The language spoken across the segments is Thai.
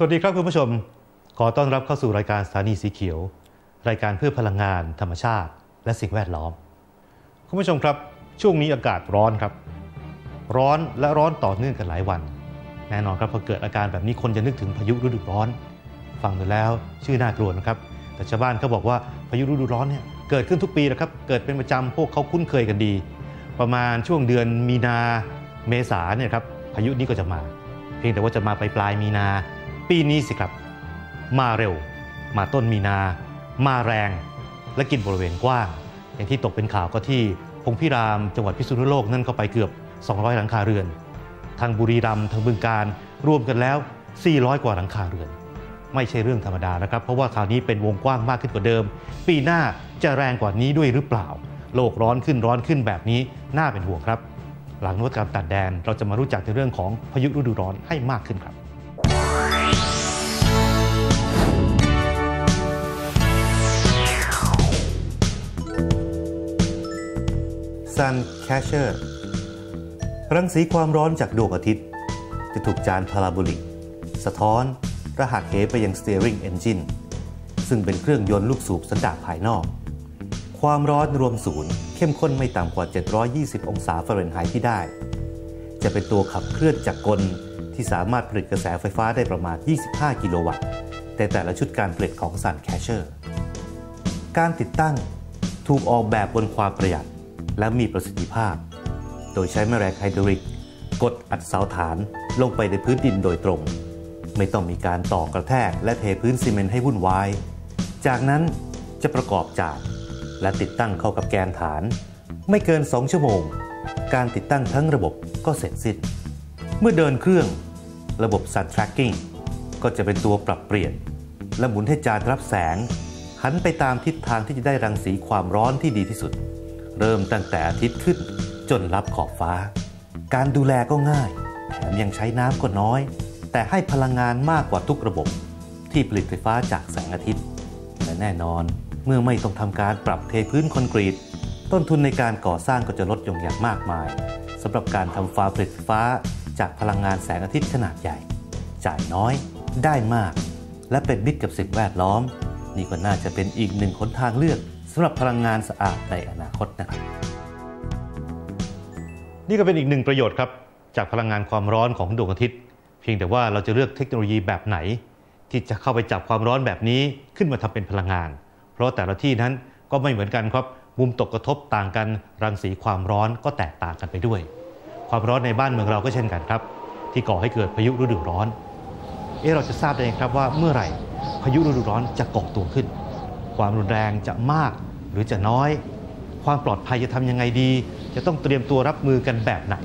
สวัสดีครับคุณผู้ชม ขอต้อนรับเข้าสู่รายการสถานีสีเขียว รายการเพื่อพลังงาน ธรรมชาติ และสิ่งแวดล้อม คุณผู้ชมครับ ช่วงนี้อากาศร้อนครับ ร้อนและร้อนต่อเนื่องกันหลายวัน แน่นอนครับพอเกิดอาการแบบนี้คนจะนึกถึงพายุฤดูร้อน ฟังดูแล้วชื่อน่ากลัวนะครับ แต่ชาวบ้านเขาบอกว่าพายุฤดูร้อนเนี่ยเกิดขึ้นทุกปีนะครับเกิดเป็นประจำพวกเขาคุ้นเคยกันดี ประมาณช่วงเดือนมีนาเมษาเนี่ยครับพายุนี้ก็จะมา เพียงแต่ว่าจะมาปลายปลายมีนา ปีนี้สิครับ มาเร็ว มาต้นมีนา มาแรง และกินบริเวณกว้าง อย่างที่ตกเป็นข่าวก็ที่พงพิรามจังหวัดพิษณุโลกนั่นก็ไปเกือบ 200 หลังคาเรือน ทางบุรีรัมย์ทางบึงการรวมกันแล้ว 400 กว่าหลังคาเรือน ไม่ใช่เรื่องธรรมดานะครับ เพราะว่าคราวนี้เป็นวงกว้างมากขึ้นกว่าเดิม ปีหน้าจะแรงกว่านี้ด้วยหรือเปล่า โลกร้อนขึ้นร้อนขึ้นแบบนี้น่าเป็นห่วงครับ หลังนวัตกรรมตัดแดนเราจะมารู้จักในเรื่องของพายุฤดูร้อนให้มากขึ้นครับ Sun Catcher รังสีความร้อนจากดวงอาทิตย์ จะถูกจานพาราโบลิก สะท้อน รหัสเหไปยัง Steering Engine ซึ่งเป็นเครื่องยนต์ลูกสูบสันดาปภายนอก ความร้อนรวมศูนย์เข้มข้นไม่ต่ำกว่า 720 องศาฟาเรนไฮต์ที่ได้ จะเป็นตัวขับเคลื่อนจากกลที่สามารถผลิตกระแสไฟฟ้าได้ประมาณ 25 กิโลวัตต์ แต่แต่ละชุดการผลิตของ Sun Catcher การติดตั้งถูกออกแบบบนความประหยัด และมีประสิทธิภาพ โดยใช้แม่แรงไฮดรอลิกกดอัดเสาฐานลงไปในพื้นดินโดยตรง ไม่ต้องมีการต่อกระแทกและเทพื้นซีเมนต์ให้วุ่นวาย จากนั้นจะประกอบจาก และติดตั้งเข้ากับแกนฐาน ไม่เกิน 2 ชั่วโมง การติดตั้งทั้งระบบก็เสร็จสิ้น เมื่อเดินเครื่อง ระบบ Sun Tracking ก็จะเป็นตัวปรับเปลี่ยน และหมุนให้จานรับแสง หันไปตามทิศทางที่จะได้รังสีความร้อนที่ดีที่สุด เริ่มตั้งแต่อาทิตย์ขึ้นจนรับขอบฟ้า การดูแลก็ง่ายแถมยังใช้น้ำก็น้อย แต่ให้พลังงานมากกว่าทุกระบบ ที่ผลิตไฟฟ้าจากแสงอาทิตย์ และแน่นอนเมื่อไม่ต้องทำการปรับเทพื้นคอนกรีต ต้นทุนในการก่อสร้างก็จะลดลงอย่างมากมายสำหรับการทำฟาร์มผลิตไฟฟ้าจากพลังงานแสงอาทิตย์ขนาดใหญ่ จ่ายน้อย ได้มาก และเป็นมิตรกับสิ่งแวดล้อม นี่ก็น่าจะเป็นอีกหนึ่งหนทางเลือก สำหรับพลังงานสะอาดในอนาคตนะครับ นี่ก็เป็นอีกหนึ่งประโยชน์ครับ จากพลังงานความร้อนของดวงอาทิตย์ เพียงแต่ว่าเราจะเลือกเทคโนโลยีแบบไหน ที่จะเข้าไปจับความร้อนแบบนี้ขึ้นมาทำเป็นพลังงาน เพราะแต่ละที่นั้นก็ไม่เหมือนกันครับ มุมตกกระทบต่างกันรังสีความร้อนก็แตกต่างกันไปด้วย ความร้อนในบ้านเมืองเราก็เช่นกันครับ ที่ก่อให้เกิดพายุฤดูร้อนเอ๊ะเราจะทราบได้ไงครับว่าเมื่อไหร่พายุฤดูร้อนจะก่อตัวขึ้น ความรุนแรงจะมากหรือจะน้อย ความปลอดภัยจะทำยังไงดี จะต้องเตรียมตัวรับมือกันแบบไหน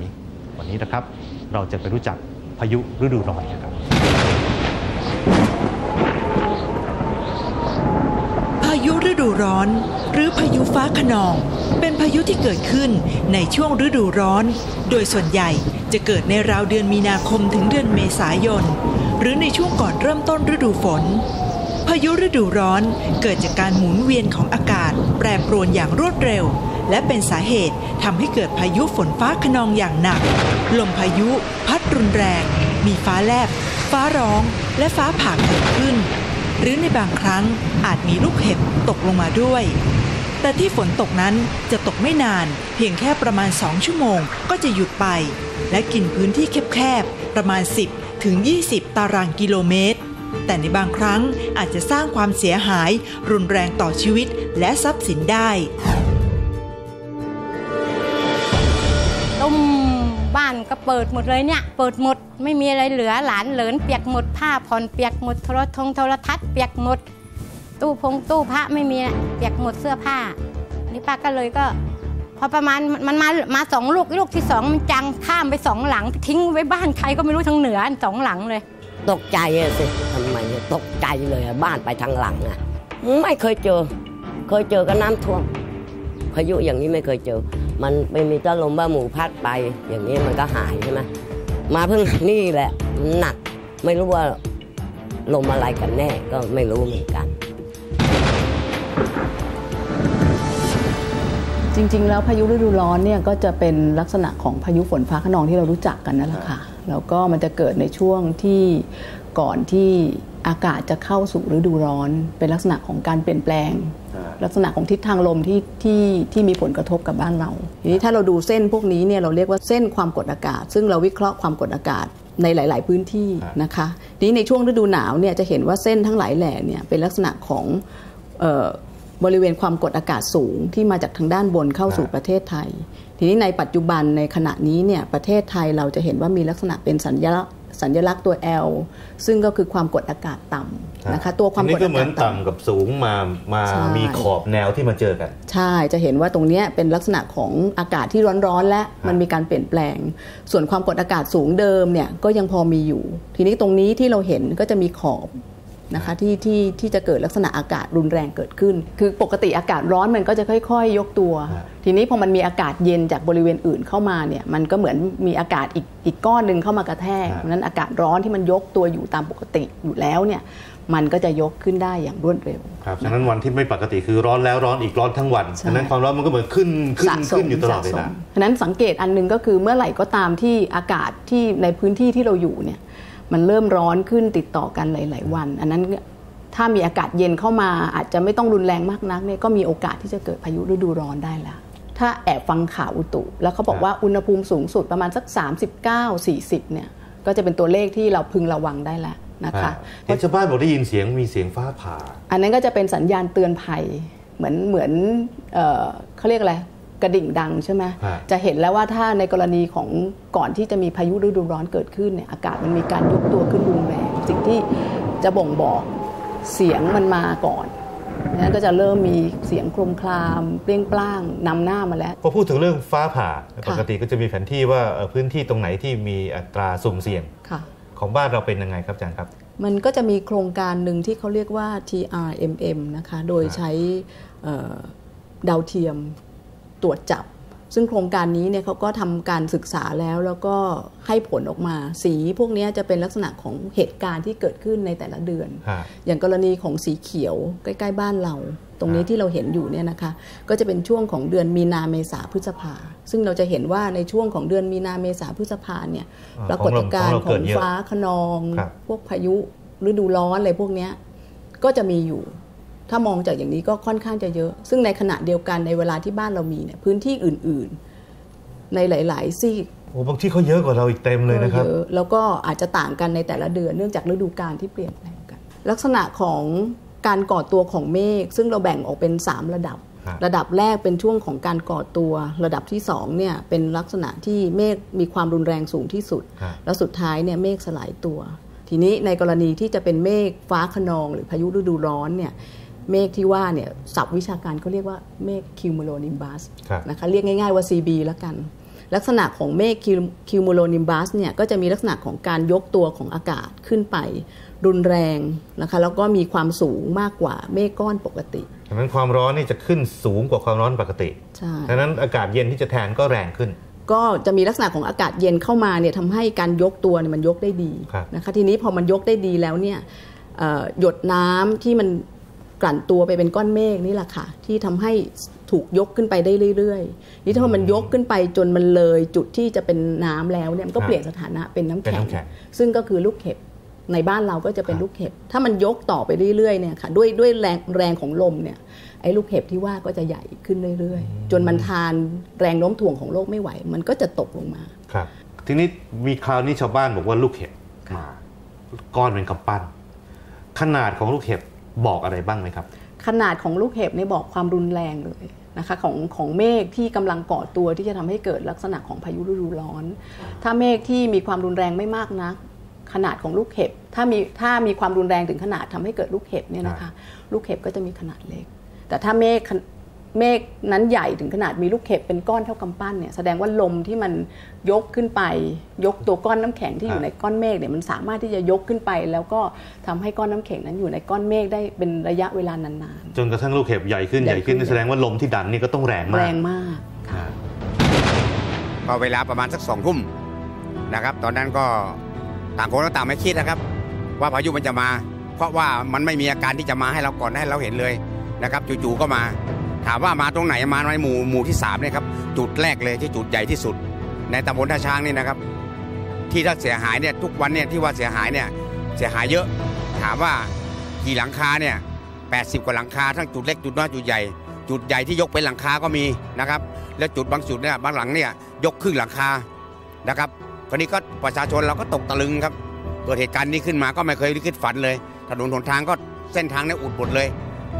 วันนี้นะครับเราจะไปรู้จักพายุฤดูร้อนกันครับพายุฤดูร้อน หรือพายุฟ้าขนอง เป็นพายุที่เกิดขึ้นในช่วงฤดูร้อน โดยส่วนใหญ่จะเกิดในราวเดือนมีนาคมถึงเดือนเมษายน หรือในช่วงก่อนเริ่มต้นฤดูฝน พายุฤดูร้อนเกิดจากการหมุนเวียนของอากาศ แปรปรวนอย่างรวดเร็ว และเป็นสาเหตุทำให้เกิดพายุฝนฟ้าขนองอย่างหนัก ลมพายุพัดรุนแรง มีฟ้าแลบ ฟ้าร้อง และฟ้าผ่าเกิดขึ้น หรือในบางครั้งอาจมีลูกเห็บตกลงมาด้วย แต่ที่ฝนตกนั้นจะตกไม่นาน เพียงแค่ประมาณ 2 ชั่วโมงก็จะหยุดไป และกินพื้นที่แคบๆประมาณ 10 ถึง 20 ตารางกิโลเมตร แต่ในบางครั้งอาจจะสร้างความเสียหายรุนแรงต่อชีวิตและทรัพย์สินได้ต้มบ้านก็เปิดหมดเลยเนี่ย เปิดหมดไม่มีอะไรเหลือหลานเหลินเปียกหมดผ้าผ่อนเปียกหมดโทรทงโทรทัศน์เปียกหมด ตู้พงตู้พระไม่มีเปียกหมดเสื้อผ้านี่ป้าก็เลยก็พอประมาณมันมามาสองลูกลูกที่สองมันจังข้ามไปสองหลัง ทิ้งไว้บ้านใครก็ไม่รู้ทางเหนือสองหลังเลย ตกใจสิทำไมตกใจเลยอะบ้านไปทางหลังอะไม่เคยเจอ เคยเจอก็น้ำท่วมพายุอย่างนี้ไม่เคยเจอ มันไม่มีต้นลมบ้าหมูพัดไป อย่างนี้มันก็หายใช่ไหมมาเพิ่งนี่แหละหนักไม่รู้ว่าลมอะไรกันแน่ก็ไม่รู้เหมือนกัน จริง ๆ แล้วพายุฤดูร้อนเนี่ยก็จะเป็นลักษณะของพายุฝนฟ้าขนองที่เรารู้จักกันนั่นแหละค่ะ แล้วก็มันจะเกิดในช่วงที่ก่อนที่อากาศจะเข้าสู่ฤดูร้อน เป็นลักษณะของการเปลี่ยนแปลง ลักษณะของทิศทางลมที่ที่ที่มีผลกระทบกับบ้านเราทีนี้ถ้าเราดูเส้นพวกนี้เนี่ยเราเรียกว่าเส้นความกดอากาศ ซึ่งเราวิเคราะห์ความกดอากาศในหลาย ๆ พื้นที่นะคะทีนี้ในช่วงฤดูหนาวเนี่ยจะเห็นว่าเส้นทั้งหลายแหล่เนี่ยเป็นลักษณะของเออบริเวณความกดอากาศสูงที่มาจากทางด้านบนเข้าสู่ประเทศไทย ทีนี้ในปัจจุบันในขณะนี้เนี่ยประเทศไทยเราจะเห็นว่ามีลักษณะเป็นสัญลักษณ์สัญลักษณ์ตัว L ซึ่งก็คือความกดอากาศต่ำนะคะตัวความกดนี่ก็อาเหมืกาอนศต่ำต่ำกับสูงมามาใช่มีขอบแนวที่มาเจอกัน ใช่จะเห็นว่าตรงเนี้ยเป็นลักษณะของอากาศที่ร้อนๆ และมันมีการเปลี่ยนแปลง ส่วนความกดอากาศสูงเดิมเนี่ยก็ยังพอมีอยู่ ทีนี้ตรงนี้ที่เราเห็นก็จะมีขอบ นะคะที่ที่ที่จะเกิดลักษณะอากาศรุนแรงเกิดขึ้น คือปกติอากาศร้อนมันก็จะค่อยๆยกตัวครับทีนี้พอมันมีอากาศเย็นจากบริเวณอื่นเข้ามาเนี่ยมันก็เหมือนมีอากาศอีกอีกก้อนหนึ่งเข้ามากระแทกครับเพราะฉะนั้นอากาศร้อนที่มันยกตัวอยู่ตามปกติอยู่แล้วเนี่ยมันก็จะยกขึ้นได้อย่างรวดเร็วครับฉะนั้นวันที่ไม่ปกติคือร้อนแล้วร้อนอีกร้อนทั้งวันใช่ฉะนั้นความร้อนมันก็เหมือนขึ้นขึ้นสะสขึ้มนอยู่ตลอดเวสะสลามฉะนั้นสังเกตอันหนึงก็คือเมื่อไหร่ก็ตามที่อากาศที่ในพื้นที่ที่เราอยู่เนี่ย มันเริ่มร้อนขึ้นติดต่อกันหลาย ๆ วัน อันนั้นถ้ามีอากาศเย็นเข้ามาอาจจะไม่ต้องรุนแรงมากนักเนี่ยก็มีโอกาสที่จะเกิดพายุฤดูร้อนได้แล้วถ้าแอบฟังข่าวอุตุ แล้วเขาบอกว่าอุณหภูมิสูงสุดประมาณสัก 39-40เนี่ยก็จะเป็นตัวเลขที่เราพึงระวังได้แล้วนะคะเห็นชาวบ้านบอกได้ยินเสียงมีเสียงฟ้าผ่า อันนั้นก็จะเป็นสัญญาณเตือนภัยเหมือนเหมือนเอ่อเขาเรียกอะไร กระดิ่งดังใช่ไหมฮะจะเห็นแล้วว่าถ้าในกรณีของก่อนที่จะมีพายุฤดูร้อนเกิดขึ้นเนี่ยอากาศมันมีการยกตัวขึ้นรุนแรงสิ่งที่จะบ่งบอกเสียงมันมาก่อนนั้นก็จะเริ่มมีเสียงโครมครามเปรี้ยงปร้างนำหน้ามาแล้ว พอพูดถึงเรื่องฟ้าผ่าค่ะปกติก็จะมีแผนที่ว่าเอ่อพื้นที่ตรงไหนที่มีอัตราสุ่มเสี่ยงค่ะของบ้านเราเป็นยังไงครับอาจารย์ครับ มันก็จะมีโครงการหนึ่งที่เขาเรียกว่า TRMM นะคะ โดยใช้เอ่อดาวเทียม ตรวจจับ ซึ่งโครงการนี้เนี่ยเขาก็ทำการศึกษาแล้วแล้วก็ให้ผลออกมา สีพวกเนี้ยจะเป็นลักษณะของเหตุการณ์ที่เกิดขึ้นในแต่ละเดือนฮะอย่างกรณีของสีเขียวใกล้ ๆ บ้านเรา ตรงนี้ฮะที่เราเห็นอยู่เนี่ยนะคะ ก็จะเป็นช่วงของเดือนมีนาเมษาพฤษภา ซึ่งเราจะเห็นว่าในช่วงของเดือนมีนาเมษาพฤษภาเนี่ยอ่าปรากฏการณ์ของเราขเกิองดเยอะฟ้าขนองครับพวกพายุฤดูร้อนอะไรพวกเนี้ยก็จะมีอยู่ ถ้ามองจากอย่างนี้ก็ค่อนข้างจะเยอะ ซึ่งในขณะเดียวกันในเวลาที่บ้านเรามีเนี่ยพื้นที่อื่น ๆ ในหลาย ๆ ซีกโอ้บางที่เขาเยอะกว่าเราอีกเต็มเลยนะครับก็เยอะแล้วก็อาจจะต่างกันในแต่ละเดือนเนื่องจากฤดูกาลที่เปลี่ยนแปลงกัน ลักษณะของการก่อตัวของเมฆซึ่งเราแบ่งออกเป็น 3 ระดับครับระดับแรกเป็นช่วงของการก่อตัว ระดับที่2เนี่ยเป็นลักษณะที่เมฆมีความรุนแรงสูงที่สุดครับแล้วสุดท้ายเนี่ยเมฆสลายตัว ทีนี้ในกรณีที่จะเป็นเมฆฟ้าขนองหรือพายุฤดูร้อนเนี่ย เมฆที่ว่าเนี่ยศัพท์วิชาการเขาเรียกว่าเมฆคิวมูโลนิมบัสครับนะคะเรียกง่ายๆว่า CB แล้วกัน ลักษณะของเมฆคิวมูโลนิมบัสเนี่ยก็จะมีลักษณะของการยกตัวของอากาศขึ้นไป รุนแรงนะคะแล้วก็มีความสูงมากกว่าเมฆก้อนปกติฉะนั้นความร้อนนี่จะขึ้นสูงกว่าความร้อนปกติใช่ดังนั้นอากาศเย็นที่จะแทนก็แรงขึ้นก็จะมีลักษณะของอากาศเย็นเข้ามาเนี่ยทำให้การยกตัวเนี่ยมันยกได้ดีครับนะคะทีนี้พอมันยกได้ดีแล้วเนี่ยเอ่อหยดน้ำที่มัน กลั่นตัวไปเป็นก้อนเมฆนี่แหละค่ะ ที่ทำให้ถูกยกขึ้นไปได้เรื่อยๆ นี่ถ้ามันยกขึ้นไปจนมันเลยจุดที่จะเป็นน้ำแล้วเนี่ยมันก็ครับเปลี่ยนสถานะเป็นน้ำเป็นแข็งน้ำแข็ง ซึ่งก็คือลูกเห็บในบ้านเราก็จะเป็นครับลูกเห็บ ถ้ามันยกต่อไปเรื่อยๆเนี่ยค่ะด้วยด้วยแรงแรงของลมเนี่ยไอ้ลูกเห็บที่ว่าก็จะใหญ่ขึ้นเรื่อยๆ จนมันทานแรงโน้มถ่วงของโลกไม่ไหว มันก็จะตกลงมาครับทีนี้มีคราวนี้ชาวบ้านบอกว่าลูกเห็บมาก้อนเป็นกำปั้น ขนาดของลูกเห็บ บอกอะไรบ้างไหมครับ ขนาดของลูกเห็บเนี่ยบอกความรุนแรงเลยนะคะของของเมฆที่กำลังก่อตัวที่จะทำให้เกิดลักษณะของพายุฤดูร้อน ถ้าเมฆที่มีความรุนแรงไม่มากนัก ขนาดของลูกเห็บ ถ้ามีถ้ามีความรุนแรงถึงขนาดทำให้เกิดลูกเห็บเนี่ยนะคะ ลูกเห็บก็จะมีขนาดเล็ก แต่ถ้าเมฆขน เมฆนั้นใหญ่ถึงขนาดมีลูกเห็บเป็นก้อนเท่ากำปั้นเนี่ยแสดงว่าลมที่มันยกขึ้นไป ยกตัวก้อนน้ำแข็งที่อยู่ในก้อนเมฆเนี่ยมันสามารถที่จะยกขึ้นไป แล้วก็ทำให้ก้อนน้ำแข็งนั้นอยู่ในก้อนเมฆได้เป็นระยะเวลานานจนกระทั่งลูกเห็บใหญ่ขึ้นใหใหญ่ญ่ขึ้ขึ้นนนี่แสดงว่าลมที่ดันนี่ก็ต้องแรงๆมาแรกงมากอ่าก็เวลาประมาณสักสองทุ่มนะครับ ตอนนั้นก็ต่างคนก็ต่างไม่คิดนะครับ ว่าพายุมันจะมา เพราะว่ามันไม่มีอาการที่จะมาให้เราก่อนให้เราเห็นเลยนะครับ จู่ๆก็มา ถามว่ามาตรงไหนมาในหมู่หมู่ที่สามเนี่ยครับจุดแรกเลยที่จุดใหญ่ที่สุด ในตำบลท่าช้างนี่นะครับทที่ถ้าเสียหายเนี่ยทุกวันเนี่ยที่ว่าเสียหายเนี่ยเสียหายเยอะ ถามว่ากี่หลังคาเนี่ย80 กว่าหลังคาทั้งจุดเล็กจุดน้อยจุดใหญ่ จุดใหญ่ที่ยกเป็นหลังคาก็มีนะครับ แล้วจุดบางจุดเนี่ยบางหลังเนี่ยยกครึ่งหลังคานะครับคราวนี้ก็ประชาชนเราก็ตกตะลึงครับเกิดเหตุการณ์นี้ขึ้นมาก็ไม่เคยคิดฝันเลย ถนนหนทางก็เส้นทางเนี่ยอุดหมดเลย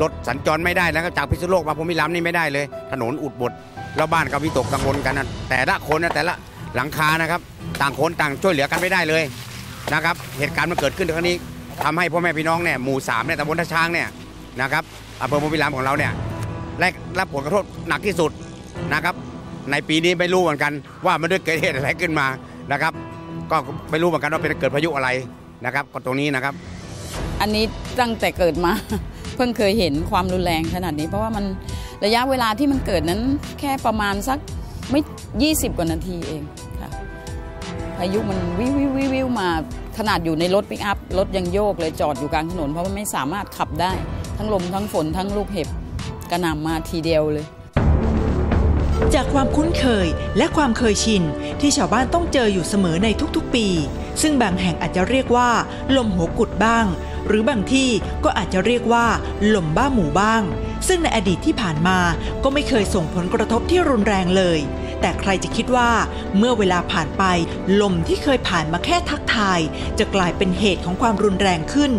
รถสัญจรไม่ได้แล้วก็จากพิษณุโลกมาพรมิรัมนี่ไม่ได้เลย ถนนอุดหมดแล้วบ้านก็วิตกกังวลกันนะแต่ละคนนะแต่ละหลังคานะครับ ต่างคนต่างช่วยเหลือกันไม่ได้เลยนะครับ เหตุการณ์มันเกิดขึ้นครั้งนี้ทำให้พ่อแม่พี่น้องเนี่ยหมู่สามเนี่ยตำบลท่าช้างเนี่ยนะครับอำเภอพรมิรัมของเราเนี่ยได้รับผลกระทบหนักที่สุดนะครับ ในปีนี้ไม่รู้เหมือนกัน ว่ามันด้วยเกิดเหตุอะไรขึ้นมานะครับ ก็ไม่รู้เหมือนกันว่าเป็นเกิดพายุอะไรนะครับก็ตรงนี้นะครับ อันนี้ตั้งแต่เกิดมา เพิ่งเคยเห็นความรุนแรงขนาดนี้ เพราะว่ามันระยะเวลาที่มันเกิดนั้นแค่ประมาณสักไม่ 20 กว่านาทีเองค่ะพายุมันวิววิววิวววมาขนาดอยู่ในรถปิกอัพรถยังโยกเลยจอดอยู่กลางถนน เพราะมันไม่สามารถขับได้ ทั้งลมทั้งฝนทั้งลูกเห็บกระหน่ำมาทีเดียวเลย จากความคุ้นเคยและความเคยชิน ที่ชาวบ้านต้องเจออยู่เสมอในทุกๆปี ซึ่งบางแห่งอาจจะเรียกว่า ลมหัวกุดบ้าง หรือบางที่ก็อาจจะเรียกว่าลมบ้าหมู่บ้าง ซึ่งในอดีตที่ผ่านมาก็ไม่เคยส่งผลกระทบที่รุนแรงเลย แต่ใครจะคิดว่าเมื่อเวลาผ่านไป ลมที่เคยผ่านมาแค่ทักทาย จะกลายเป็นเหตุของความรุนแรงขึ้น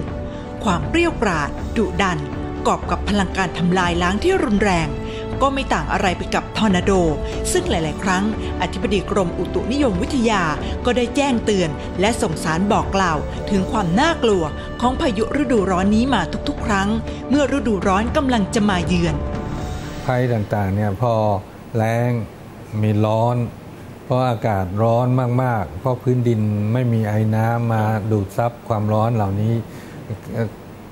ความเปรี้ยวกราดดุดันกอบกับพลังการทำลายล้างที่รุนแรง ก็ไม่ต่างอะไรไปกับทอร์นาโด ซึ่งหลาย ๆ ครั้ง อธิบดีกรมอุตุนิยมวิทยาก็ได้แจ้งเตือน และส่งสารบอกกล่าว ถึงความน่ากลัวของพายุฤดูร้อนนี้มาทุก ๆ ครั้ง เมื่อฤดูร้อนกำลังจะมาเยือน ภัยต่าง ๆ เนี่ยพอแรงมีร้อน เพราะอากาศร้อนมาก ๆ เพราะพื้นดินไม่มีไอ้น้ำมาดูดซับความร้อนเหล่านี้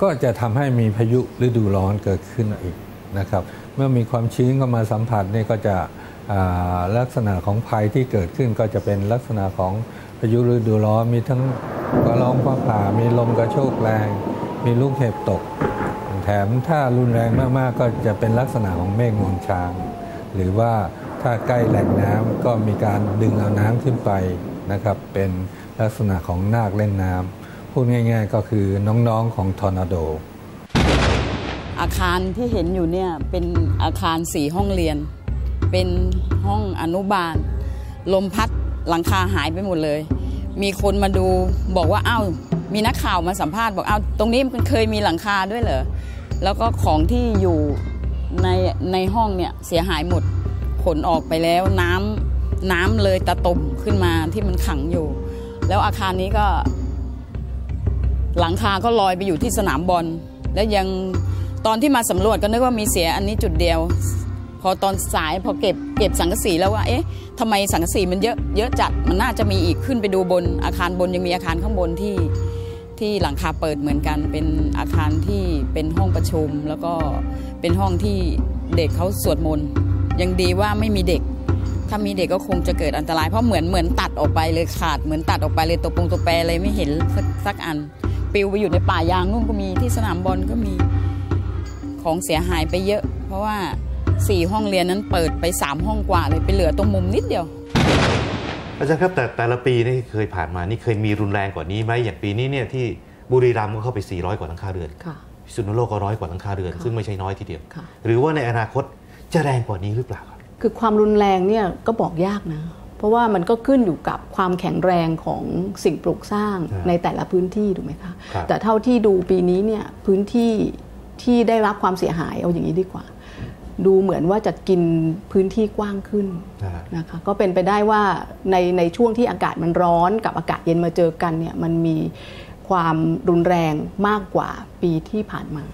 ก็จะทำให้มีพายุฤดูร้อนเกิดขึ้นอีกนะครับ เมื่อมีความชื้นเข้ามาสัมผัสเนี่ก็จะลักษณะของภัยที่เกิดขึ้นก็จะเป็นลักษณะของพายุฤดูร้อนมีทั้งฟ้าร้องฟ้าผ่ามีลมกระโชกแรง มีลูกเห็บตก แถมถ้ารุนแรงมากๆ ก็จะเป็นลักษณะของเมฆงวงช้าง หรือว่าถ้าใกล้แหล่งน้ำก็มีการดึงเอาน้ำขึ้นไปนะครับ เป็นลักษณะของนาคเล่นน้ำพูดง่าย ๆ ก็คือน้องๆของทอร์นาโด อาคารที่เห็นอยู่เนี่ยเป็นอาคารสี่ห้องเรียน เป็นห้องอนุบาล ลมพัดหลังคาหายไปหมดเลย มีคนมาดูบอกว่าอ้าวมีนักข่าวมาสัมภาษณ์บอกอ้าวตรงนี้มันเคยมีหลังคาด้วยเหรอแล้วก็ของที่อยู่ในในห้องเนี่ยเสียหายหมดขนออกไปแล้วน้ำน้ำเลยตะตุ่มขึ้นมาที่มันขังอยู่ แล้วอาคารนี้ก็ หลังคาก็ลอยไปอยู่ที่สนามบอลแล้วยัง ตอนที่มาสำรวจก็นึกว่ามีเสียอันนี้จุดเดียว พอตอนสายพอเก็บเก็บสังกะสีแล้วว่าเอ๊ะทำไมสังกะสีมันเยอะเยอะจัดมันน่าจะมีอีกขึ้นไปดูบนอาคารบนยังมีอาคารข้างบนที่ที่หลังคาเปิดเหมือนกันเป็นอาคารที่เป็นห้องประชุม แล้วก็เป็นห้องที่เด็กเขาสวดมนต์ยังดีว่าไม่มีเด็ก ถ้ามีเด็กก็คงจะเกิดอันตราย เพราะเหมือนเหมือนตัดออกไปเลยขาดเหมือนตัดออกไปเลยตัวปงตัวแปรเลยไม่เห็นสักสักอันปลิวไปอยู่ในป่ายางนู่นก็มีที่สนามบอลก็มี ของเสียหายไปเยอะ เพราะว่าสี่ห้องเรียนนั้นเปิดไปสามห้องกว่าเลยไปเหลือตรงมุมนิดเดียว อาจารย์ครับแต่แต่ละปีนี่เคยผ่านมานี่เคยมีรุนแรงกว่านี้ไหมอย่างปีนี้เนี่ยที่บุรีรัมย์ก็เข้าไป 400 กว่าหลังคาเรือนค่ะพิษณุโลกก็ร้อยกว่าหลังคาเรือนค่ะซึ่งไม่ใช่น้อยทีเดียวค่ะหรือว่าในอนาคตจะแรงกว่านี้หรือเปล่าครับคือความรุนแรงเนี่ยก็บอกยากนะเพราะว่ามันก็ขึ้นอยู่กับความแข็งแรงของสิ่งปลูกสร้างครับในแต่ละพื้นที่ถูกไหมคะครับแต่เท่าที่ดูปีนี้เนี่ยพื้นที่ ที่ได้รับความเสียหายเอาอย่างนี้ดีกว่า ดูเหมือนว่าจะกินพื้นที่กว้างขึ้นนะฮะนะคะก็เป็นไปได้ว่าในในช่วงที่อากาศมันร้อนกับอากาศเย็นมาเจอกันเนี่ยมันมีความรุนแรงมากกว่าปีที่ผ่านมา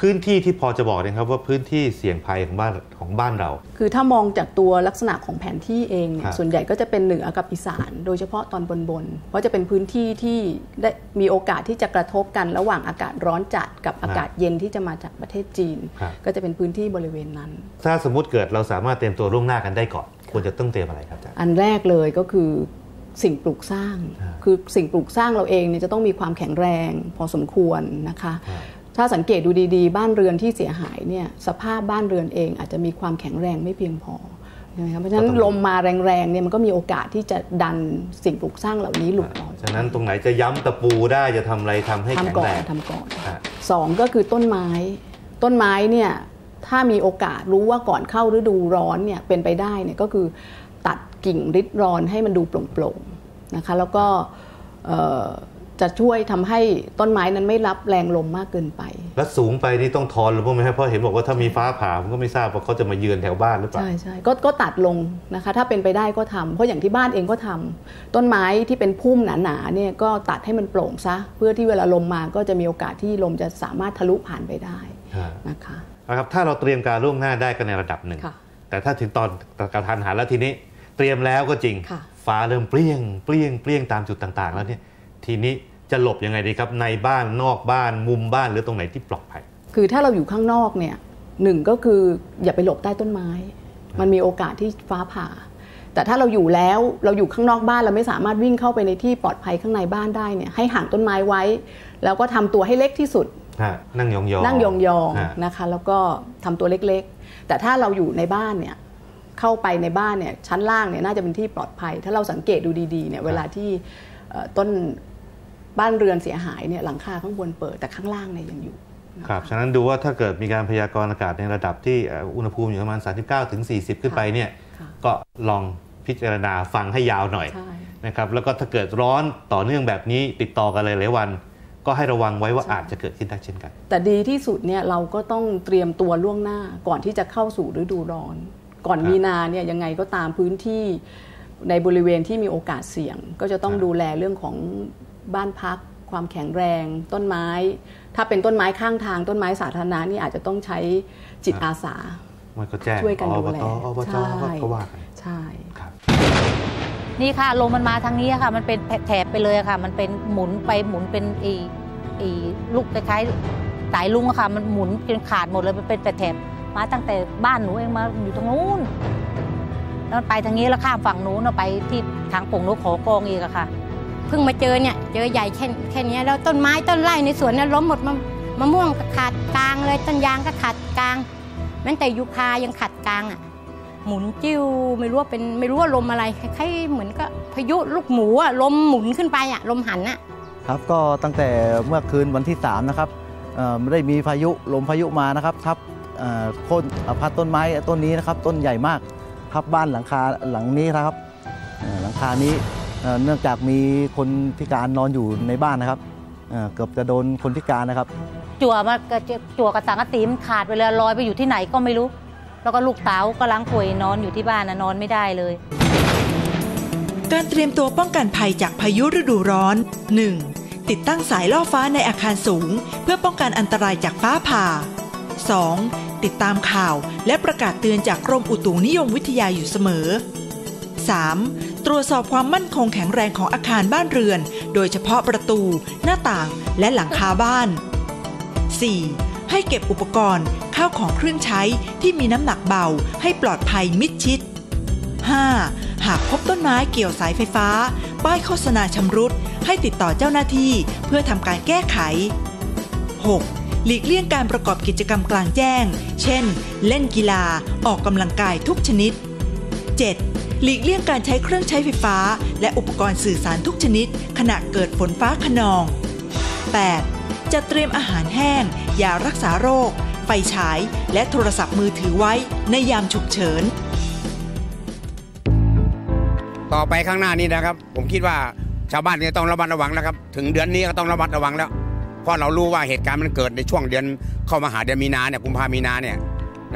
พื้นที่ที่พอจะบอกนะครับว่าพื้นที่เสี่ยงภัยของบ้านของบ้านเรา คือถ้ามองจากตัวลักษณะของแผนที่เองเนี่ครัยบส่วนใหญ่ก็จะเป็นเหนือกับอีสาน โดยเฉพาะตอนบนบนๆเพราะจะเป็นพื้นที่ที่ได้มีโอกาสที่จะกระทบกันระหว่างอากาศร้อนจัดกับอากาศเย็นที่จะมาจากประเทศจีนครับก็จะเป็นพื้นที่บริเวณนั้น ถ้าสมมติเกิดเราสามารถเตรียมตัวล่วงหน้ากันได้ก่อนควรจะต้องเตรียมอะไรครับอาจารย์อันแรกเลยก็คือสิ่งปลูกสร้างครับคือสิ่งปลูกสร้างเราเองเนี่ยจะต้องมีความแข็งแรงพอสมควรนะคะครับ ถ้าสังเกตดูดีๆ บ้านเรือนที่เสียหายเนี่ยสภาพบ้านเรือนเองอาจจะมีความแข็งแรงไม่เพียงพอช่ไหมครับเพราะฉะนั้นก็ต้องลมมาแรงๆเนี่ยมันก็มีโอกาสที่จะดันสิ่งปลูกสร้างเหล่านี้หลุดออกฉะนั้นตรงไหนจะย้ำตะปูได้จะทำอะไรทำให้แข็งทำก่อแรนงทำก่อนอะสองก็คือต้นไม้ ต้นไม้เนี่ยถ้ามีโอกาสรู้ว่าก่อนเข้าฤดูร้อนเนี่ยเป็นไปได้เนี่ยก็คือตัดกิ่งริดรอนให้มันดูโปร่งๆนะคะแล้วก็เอ่อ จะช่วยทำให้ต้นไม้นั้นไม่รับแรงลมมากเกินไป แล้วสูงไปนี่ต้องทอนหรือเปล่าไหมครับเพราะเห็นบอกว่าถ้ามีฟ้าผ่าผมก็ไม่ทราบว่าเขาจะมาเยือนแถวบ้านหรือเปล่าใช่ใช่ก็ก็ตัดลงนะคะ ถ้าเป็นไปได้ก็ทำเพราะอย่างที่บ้านเองก็ทำต้นไม้ที่เป็นพุ่มหนาๆเนี่ยก็ตัดให้มันโปร่งซะเพื่อที่เวลาลมมาก็จะมีโอกาสที่ลมจะสามารถทะลุผ่านไปได้ฮะนะคะนะครับถ้าเราเตรียมการล่วงหน้าได้ก็ในระดับหนึ่งค่ะแต่ถ้าถึงตอนกระทันหันแล้วทีนี้เตรียมแล้วก็จริงค่ะฟ้าเริ่มเปรี้ยงเปรี้ยงเปรี้ยงตามจุดต่าง ๆ แล้วเนี่ยทีนี้ จะหลบยังไงดีครับ ในบ้านนอกบ้านมุมบ้านหรือตรงไหนที่ปลอดภัย คือถ้าเราอยู่ข้างนอกเนี่ยหนึ่งก็คืออย่าไปหลบใต้ต้นไม้ มันมีโอกาสที่ฟ้าผ่า แต่ถ้าเราอยู่แล้วเราอยู่ข้างนอกบ้านเราไม่สามารถวิ่งเข้าไปในที่ปลอดภัยข้างในบ้านได้เนี่ยให้ห่างต้นไม้ไว้ แล้วก็ทำตัวให้เล็กที่สุดฮะนั่งยองๆนั่งยองฮะๆนะคะ แล้วก็ทำตัวเล็กๆ แต่ถ้าเราอยู่ในบ้านเนี่ยเข้าไปในบ้านเนี่ยชั้นล่างเนี่ยน่าจะเป็นที่ปลอดภัย ถ้าเราสังเกตดูดีๆเนี่ยเวลาที่เอ่อต้น บ้านเรือนเสียหายเนี่ยหลังคาข้างบนเปิดแต่ข้างล่างเนี่ยยังอยู่นะะครับฉะนั้นดูว่าถ้าเกิดมีการพยากรณ์อากาศในระดับที่เอ่ออุณหภูมิอยู่ประมาณ 39ถึง40 ขึ้นไปเนี่ยค่ะก็ลองพิจารณาฟังให้ยาวหน่อยใช่นะครับแล้วก็ถ้าเกิดร้อนต่อเนื่องแบบนี้ติดต่อกันหลายๆวัน ก็ให้ระวังไว้ว่าใช่อาจจะเกิดขึ้นได้เช่นกัน แต่ดีที่สุดเนี่ยเราก็ต้องเตรียมตัวล่วงหน้าก่อนที่จะเข้าสู่ฤดูร้อน ก่อนครับมีนาเนี่ยยังไงก็ตามพื้นที่ในบริเวณที่มีโอกาสเสี่ยง ก็จะต้องครับดูแลเรื่องของ บ้านพัก ความแข็งแรง ต้นไม้ ถ้าเป็นต้นไม้ข้างทางต้นไม้สาธารณะนี่อาจจะต้องใช้จิตอาสามันก็แจ้งช่วยกันอดูบแลตอบตใช่ก็ก็ว่ากันใช่ครับนี่ค่ะลมมันมาทางนี้ค่ะ มันเป็นแถบไปเลยค่ะ มันเป็นหมุนไปหมุนเป็นอีอีลูกคล้ายๆสายลุงอะค่ะ มันหมุนจนขาดหมดเลยมันเป็นแถบมาตั้งแต่บ้านหนูเองมาอยู่ตรงนู้นแล้วไปทางนี้แล้วข้ามฝั่งนู้นแล้วไปที่ทางป่งนกขอกองอีกอะค่ะ เพิ่งมาเจอเนี่ยเจอใหญ่แค่แค่นี้แล้วต้นไม้ต้นไร่ในสวนเนี่ยล้มหมดมะมะม่วงก็ขาดกลางเลยต้นยางก็ขาดกลางแม้แต่ยูคายังขาดกลางอะหมุนจิ้วไม่รู้ว่าเป็นไม่รู้ว่าลมอะไรคล้ายๆเหมือนก็พายุลูกหมูอะลมหมุนขึ้นไปอะลมหันอะครับก็ตั้งแต่เมื่อคืนวันที่3นะครับเอ่ได้มีพายุลมพายุมานะครับทับโค่นพัดต้นไม้ต้นนี้นะครับ ต้นใหญ่มากทับบ้านหลังคาหลังนี้นะครับหลังคานี้ เอ่อเนื่องจากมีคนพิการนอนอยู่ในบ้านนะครับเอ่อเกือบจะโดนคนพิการนะครับ จั่วมากระจั่วกระสังกะสีมันขาดไปเลยลอยไปอยู่ที่ไหนก็ไม่รู้ แล้วก็ลูกสาวกำลังป่วยนอนอยู่ที่บ้านนะนอนไม่ได้เลย การเตรียมตัวป้องกันภัยจากพายุฤดูร้อน 1. ติดตั้งสายล่อฟ้าในอาคารสูง เพื่อป้องกันอันตรายจากฟ้าผ่า 2. ติดตามข่าวและประกาศเตือนจากกรมอุตุนิยมวิทยาอยู่เสมอ 3. ตรวจสอบความมั่นคงแข็งแรงของอาคารบ้านเรือน โดยเฉพาะประตู หน้าต่าง และหลังคาบ้าน 4. ให้เก็บอุปกรณ์ข้าวของเครื่องใช้ที่มีน้ำหนักเบาให้ปลอดภัยมิดชิด 5. หากพบต้นไม้เกี่ยวสายไฟฟ้า ป้ายโฆษณาชำรุด ให้ติดต่อเจ้าหน้าที่เพื่อทำการแก้ไข 6. หลีกเลี่ยงการประกอบกิจกรรมกลางแจ้ง เช่น เล่นกีฬา ออกกำลังกายทุกชนิด 7. หลีกเลี่ยงการใช้เครื่องใช้ไฟฟ้า และอุปกรณ์สื่อสารทุกชนิด ขณะเกิดฝนฟ้าขนอง 8. จัดเตรียมอาหารแห้ง ยารักษาโรค ไฟฉาย และโทรศัพท์มือถือไว้ในยามฉุกเฉิน ต่อไปข้างหน้านี้นะครับ ผมคิดว่าชาวบ้านเนี่ยต้องระมัดระวังแล้วครับ ถึงเดือนนี้ก็ต้องระมัดระวังแล้ว เพราะเรารู้ว่าเหตุการณ์มันเกิดในช่วงเดือนเข้ามาหาเดือนมีนาเนี่ยกุมภามีนาเนี่ย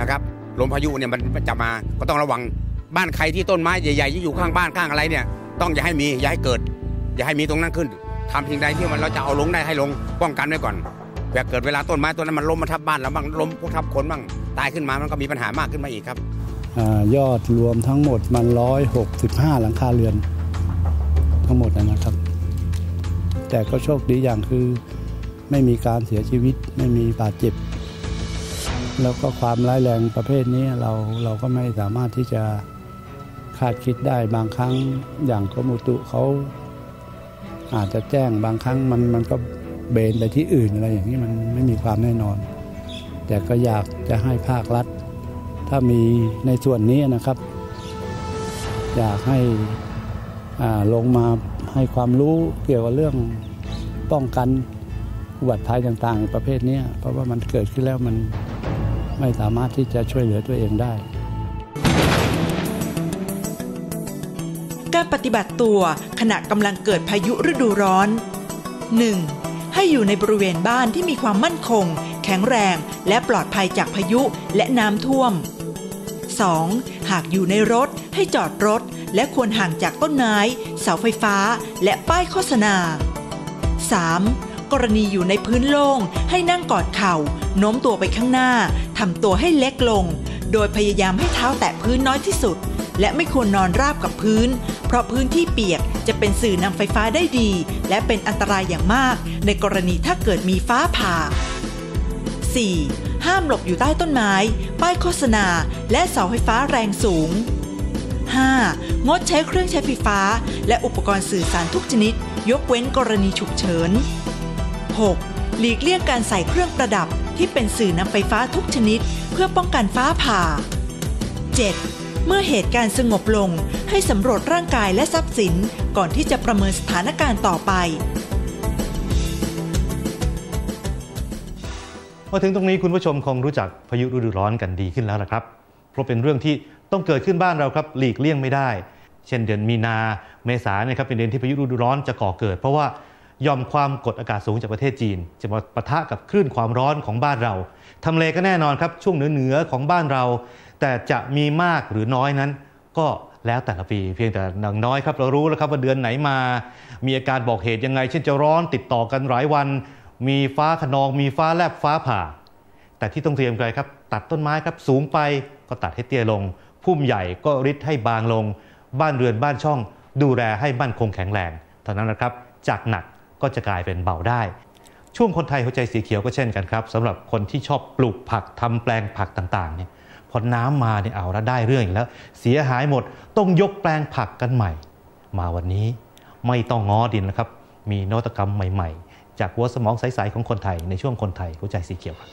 นะครับลมพายุเนี่ยมันจะมาก็ต้องระวัง บ้านใครที่ต้นไม้ใหญ่ๆที่อยู่ข้างบ้านข้างอะไรเนี่ย ต้องอย่าให้มีอย่าให้เกิด อย่าให้มีตรงนั้นขึ้นทำสิ่งใดที่มันเราจะเอาลงได้ให้ลงป้องกันไว้ก่อนเผื่เกิดเวลาต้นไม้ต้นนั้นมันล้มมาทับบ้านเราบ้างล้มพวกทับคนบ้างตายขึ้นมามันก็มีปัญหามากขึ้นมาอีกครับอยอดรวมทั้งหมดมัน165หลังคาเรือน ทั้งหมดนะครับ แต่ก็โชคดีอย่างคือไม่มีการเสียชีวิตไม่มีบาดเจ็บ แล้วก็ความร้ายแรงประเภทนี้เราเราก็ไม่สามารถที่จะ คาดคิดได้บางครั้งอย่างกรมอุตุเขาอาจจะแจ้งบางครั้งมันมันก็เบนไปที่อื่นอะไรอย่างนี้มันไม่มีความแน่นอน แต่ก็อยากจะให้ภาครัฐ ถ้ามีในส่วนนี้นะครับ อยากให้ลงมาให้ความรู้เกี่ยวกับเรื่องป้องกันอุบัติภัยต่างๆ ประเภทนี้เพราะว่ามันเกิดขึ้นแล้วมันไม่สามารถที่จะช่วยเหลือตัวเองได้ การปฏิบัติตัวขณะกำลังเกิดพายุฤดูร้อน 1. ให้อยู่ในบริเวณบ้านที่มีความมั่นคง แข็งแรงและปลอดภัยจากพายุและน้ำท่วม 2. หากอยู่ในรถให้จอดรถ และควรห่างจากต้นไม้ เสาไฟฟ้า และป้ายโฆษณา 3. กรณีอยู่ในพื้นโล่งให้นั่งกอดเข่าโน้มตัวไปข้างหน้าทำตัวให้เล็กลง โดยพยายามให้เท้าแตะพื้นน้อยที่สุด และไม่ควรนอนราบกับพื้น ราะพื้นที่เปียกจะเป็นสื่อนำไฟฟ้าได้ดี และเป็นอันตรายอย่างมาก ในกรณีถ้าเกิดมีฟ้าผ่า 4. ห้ามหลบอยู่ใต้ต้นไม้ ป้ายโฆษณา และเสาไฟฟ้าแรงสูง 5. งดใช้เครื่องใช้ไฟฟ้า และอุปกรณ์สื่อสารทุกชนิด ยกเว้นกรณีฉุกเฉิน 6. หลีกเลี่ยงการใส่เครื่องประดับที่เป็นสื่อนำไฟฟ้าทุกชนิด เพื่อป้องกันฟ้าผ่า 7. เมื่อเหตุการณ์สงบลงให้สำรวจร่างกายและทรัพย์สินก่อนที่จะประเมินสถานการณ์ต่อไปมาถึงตรงนี้คุณผู้ชมคงรู้จักพายุฤดูร้อนกันดีขึ้นแล้วละครับ เพราะเป็นเรื่องที่ต้องเกิดขึ้นบ้านเราครับหลีกเลี่ยงไม่ได้ เช่นเดือนมีนาเมษาเนี่ยครับเป็นเดือนที่พายุฤดูร้อนจะก่อเกิด เพราะว่ายอมความกดอากาศสูงจากประเทศจีน จะมาปะทะกับคลื่นความร้อนของบ้านเราทำเลก็แน่นอนครับช่วงเหนือเหนือของบ้านเรา แต่จะมีมากหรือน้อยนั้น ก็แล้วแต่ละปีเพียงแต่หนังน้อยครับเรารู้แล้วครับว่าเดือนไหนมา มีอาการบอกเหตุยังไง เช่นจะร้อนติดต่อกันหลายวัน มีฟ้าขนอง มีฟ้าแลบฟ้าผ่า แต่ที่ต้องเตรียมใจครับ ตัดต้นไม้ครับสูงไปก็ตัดให้เตี้ยลง พุ่มใหญ่ก็ริดให้บางลง บ้านเรือนบ้านช่อง ดูแลให้มั่นคงแข็งแรงเท่านั้นนะครับ จากหนักก็จะกลายเป็นเบาได้ ช่วงคนไทยหัวใจสีเขียวก็เช่นกันครับสำหรับคนที่ชอบปลูกผักทำแปลงผักต่างๆเนี่ย อน้ำมาเนี่ยเอาล้วได้เรื่องอีกแล้ว เสียหายหมดต้องยกแปลงผักกันใหม่ มาวันนี้ไม่ต้องง้อดินนะครับ มีนวัตกรรมใหม่ ๆ จากหัวสมองใสๆของคนไทยในช่วงคนไทยหัวใจสีเขียวครับ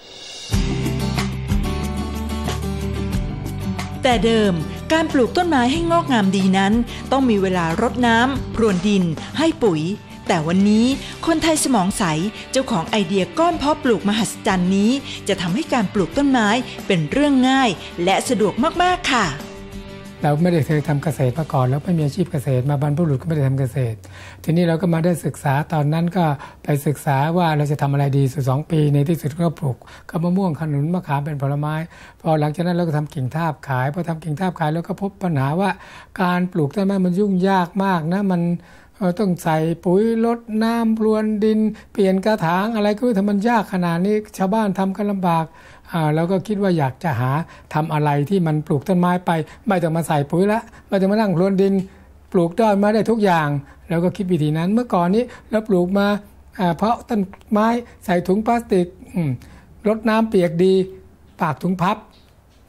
แต่เดิมการปลูกต้นไม้ให้งอกงามดีนั้น ต้องมีเวลารดน้ำพรวนดิน ให้ปุ๋ย แต่วันนี้คนไทยสมองใสเจ้าของไอเดียก้อนเพาะปลูกมหัศจรรย์นี้ จะทำให้การปลูกต้นไม้เป็นเรื่องง่าย และสะดวกมากๆค่ะ เราไม่ได้เคยทำเกษตรมาก่อนแล้วไม่มีอาชีพเกษตรมาบรรพบุรุษก็ไม่ได้ทำเกษตร ทีนี้เราก็มาได้ศึกษาตอนนั้นก็ไปศึกษาว่าเราจะทำอะไรดีสุดสองปีในที่สุดก็ปลูกก็มะม่วงขนุนมะขามเป็นผลไม้ พอหลังจากนั้นเราก็ทำกิ่งทาบขายพอทำกิ่งทาบขายแล้วก็พบปัญหาว่าการปลูกต้นไม้มันยุ่งยากมากนะมัน ต้องใส่ปุ๋ยลดน้ำพรวนดิน เปลี่ยนกระถางอะไรก็ทำมันยากขนาดนี้ชาวบ้านทำกันลำบากเราก็คิดว่าอยากจะหาทำอะไรที่มันปลูกต้นไม้ไป ไม่ต้องมาใส่ปุ๋ยละไม่ต้องมานั่งพรวนดิน ปลูกต้นไม้ได้ทุกอย่างแล้วก็คิดวิธีนั้นเมื่อก่อนนี้เราปลูกมาเพราะต้นไม้ใส่ถุงพลาสติกรดน้ำเปียกดี ปากถุงพับ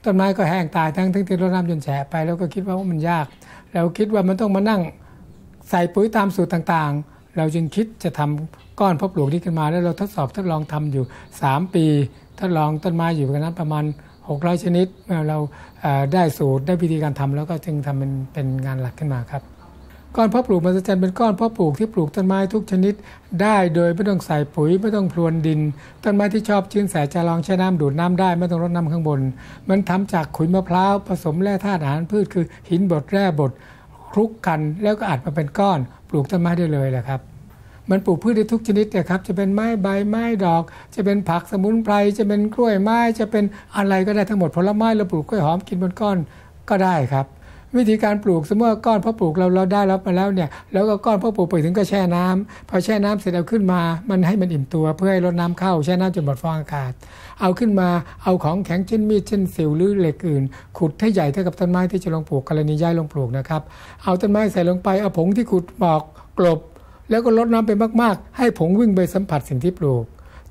ต้นไม้ก็แห้งตายทั้งทั้งที่รดน้ำจนแฉะไป แล้วก็คิดว่ามันยาก เราคิดว่ามันต้องมานั่ง ใส่ปุ๋ยตามสูตรต่างๆ เราจึงคิดจะทำก้อนพาะปลูกนี้ขึ้นมา แล้วเราทดสอบทดลองทำอยู่ 3 ปีทดลองต้นไม้อยู่กันนั้นประมาณ 600 ชนิดเมื่อเราได้สูตรได้วิธีการทำแล้วก็จึงทำเป็นเป็นงานหลักขึ้นมาครับก้อนพาะปลูกมหัศจรรย์เป็นก้อนพาะปลูกที่ปลูกต้นไม้ทุกชนิด ได้โดยไม่ต้องใส่ปุ๋ยไม่ต้องพรวนดิน ต้นไม้ที่ชอบชื้นแสจะลองใช้น้ำดูดน้ำได้ไม่ต้องรดน้ำข้างบน มันทำจากขุยมะพร้าวผสมแร่ธาตุอาหารพืชคือหินบดแร่บด คลุกกันแล้วก็อัดมาเป็นก้อน ปลูกต้นไม้ได้เลยแหละครับ มันปลูกพืชได้ทุกชนิดนะครับ จะเป็นไม้ใบไม้ดอก จะเป็นผักสมุนไพรจะเป็นกล้วยไม้จะเป็นอะไรก็ได้ทั้งหมดผลไม้เราปลูกกล้วยหอมกินบนก้อนก็ได้ครับ วิธีการปลูกสมมติว่าก้อนพ่อปลูกเราเราได้รับมาแล้วเนี่ยแล้วก็ก้อนพ่อปลูกไปถึงก็แช่น้ำพอแช่น้ำเสร็จเอาขึ้นมา มันให้มันอิ่มตัวเพื่อให้ลดน้ำเข้าแช่น้ำจนหมดฟองอากาศ เอาขึ้นมาเอาของแข็งเช่นมีดเช่นสิวหรือเหล็กอื่น ขุดให้ใหญ่เท่ากับต้นไม้ที่จะลงปลูกกรณีย้ายลงปลูกนะครับเอาต้นไม้ใส่ลงไปเอาผงที่ขุดบอกกลบ แล้วก็ลดน้ำไปมากๆ ให้ผงวิ่งไปสัมผัสสิ่งที่ปลูก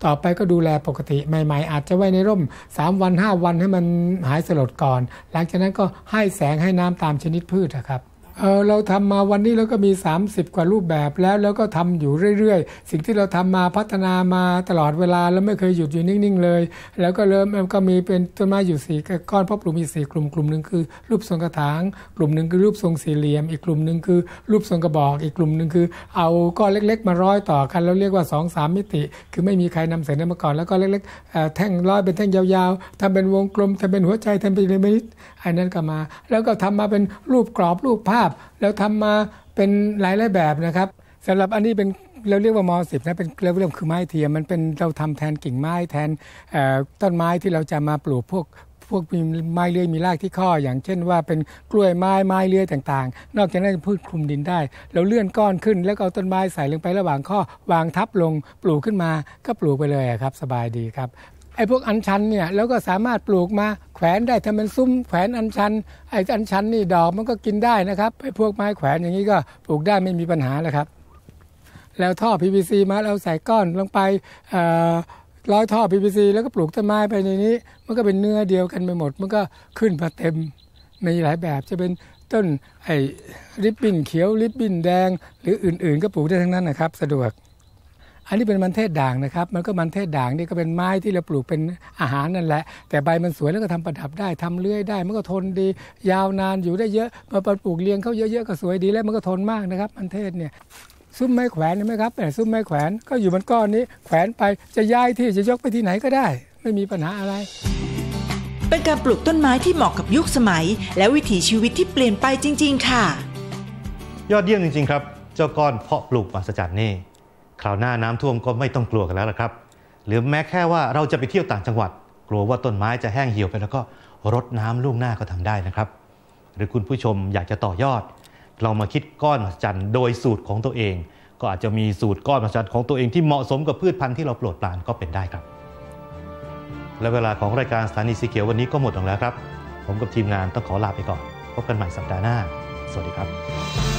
ต่อไปก็ดูแลปกติใหม่ ๆ อาจจะไว้ในร่ม 3 วัน 5 วันให้มันหายสลดก่อน หลังจากนั้นก็ให้แสงให้น้ำตามชนิดพืชนะครับ เออเราทำมาวันนี้เราก็มี 30 กว่ารูปแบบแล้วแล้วก็ทำอยู่เรื่อยๆ สิ่งที่เราทำมาพัฒนามาตลอดเวลาแล้วไม่เคยหยุดอยู่นิ่งๆเลย แล้วก็เริ่มก็มีเป็นต้นไม้อยู่สี่ก้อนเพราะปลูกมีสี่กลุ่มกลุ่มหนึ่งคือรูปทรงกระถาง กลุ่มหนึ่งคือรูปทรงสี่เหลี่ยม อีกกลุ่มหนึ่งคือรูปทรงกระบอก อีกกลุ่มหนึ่งคือ เอาก้อนเล็ก ๆ มาร้อยต่อกันแล้วเรียกว่า2อสามมิติ คือไม่มีใครนำเสนอมาก่อนแล้วก็เล็กๆแท่งร้อยเป็นแท่งยาวๆทำเป็นวงกลมทำเป็นหัวใจทำเป็นพีระมิดอันนั้นก็มา แล้วก็ทำมาเป็นรูปกรอบรูปภาพแล้วทำมาเป็นหลายๆแบบนะครับสำหรับอันนี้เป็นเราเรียกว่ามอสิบนะเป็นเราเรียกคือไม้เทียมมันเป็นเราทำแทนกิ่งไม้แทนต้นไม้ที่เราจะมาปลูกพวกพวกมีไม้เลื้อยมีรากที่ข้อ อย่างเช่นว่าเป็นกล้วยไม้ไม้เลื้อยต่างๆ นอกจากนั้นพืชคลุมดินได้ เราเลื่อนก้อนขึ้น แล้วเอาต้นไม้ใส่ลงไประหว่างข้อ วางทับลงปลูกขึ้นมาก็ปลูกไปเลยครับ สบายดีครับ ไอ้พวกอัญชันเนี่ยเราก็สามารถปลูกมาแขวนได้ทำเป็นซุ้มแขวนอัญชัน ไอ้อัญชันนี่ดอกมันก็กินได้นะครับไอ้พวกไม้แขวนอย่างนี้ก็ปลูกได้ไม่มีปัญหาแล้วครับ แล้วท่อ PVC มาเราใส่ก้อนลงไปร้อยท่อ PVC แล้วก็ปลูกต้นไม้ไปในนี้ มันก็เป็นเนื้อเดียวกันไปหมด มันก็ขึ้นมาเต็มมีหลายแบบจะเป็นต้นไอ้ริบบิ้นเขียวริบบิ้นแดง หรืออื่นๆ ก็ปลูกได้ทั้งนั้นนะครับ สะดวก อันนี้เป็นมันเทศด่างนะครับ มันก็มันเทศด่างนี่ก็เป็นไม้ที่เราปลูกเป็นอาหารนั่นแหละ แต่ใบมันสวยแล้วก็ทำประดับได้ทำเลื่อยได้ มันก็ทนดี ยาวนานอยู่ได้เยอะมาปลูกเลี้ยงเขาเยอะๆก็สวยดีแล้วมันก็ทนมากนะครับ มันเทศเนี่ยซุ้มไม้แขวนใช่ไหมครับแต่ซุ้มไม้แขวนก็อยู่บนก้อนนี้ แขวนไปจะย้ายที่จะยกไปที่ไหนก็ได้ ไม่มีปัญหาอะไร เป็นการปลูกต้นไม้ที่เหมาะกับยุคสมัย และวิถีชีวิตที่เปลี่ยนไปจริง ๆ ค่ะ ยอดเยี่ยมจริง ๆ ครับ เจ้าก้อนเพาะปลูกมหัศจรรย์นี่ คราวหน้าน้ำท่วมก็ไม่ต้องกลัวกันแล้วละครับ หรือแม้แค่ว่าเราจะไปเที่ยวต่างจังหวัด กลัวว่าต้นไม้จะแห้งเหี่ยวไปแล้วก็รดน้ำล่วงหน้าก็ทำได้นะครับ หรือคุณผู้ชมอยากจะต่อยอด เรามาคิดก้อนมหัศจรรย์โดยสูตรของตัวเอง ก็อาจจะมีสูตรก้อนมหัศจรรย์ของตัวเองที่เหมาะสมกับพืชพันธุ์ที่เราโปรดปรานก็เป็นได้ครับ และเวลาของรายการสถานีสีเขียววันนี้ก็หมดลงแล้วครับ ผมกับทีมงานต้องขอลาไปก่อนพบกันใหม่สัปดาห์หน้า สวัสดีครับ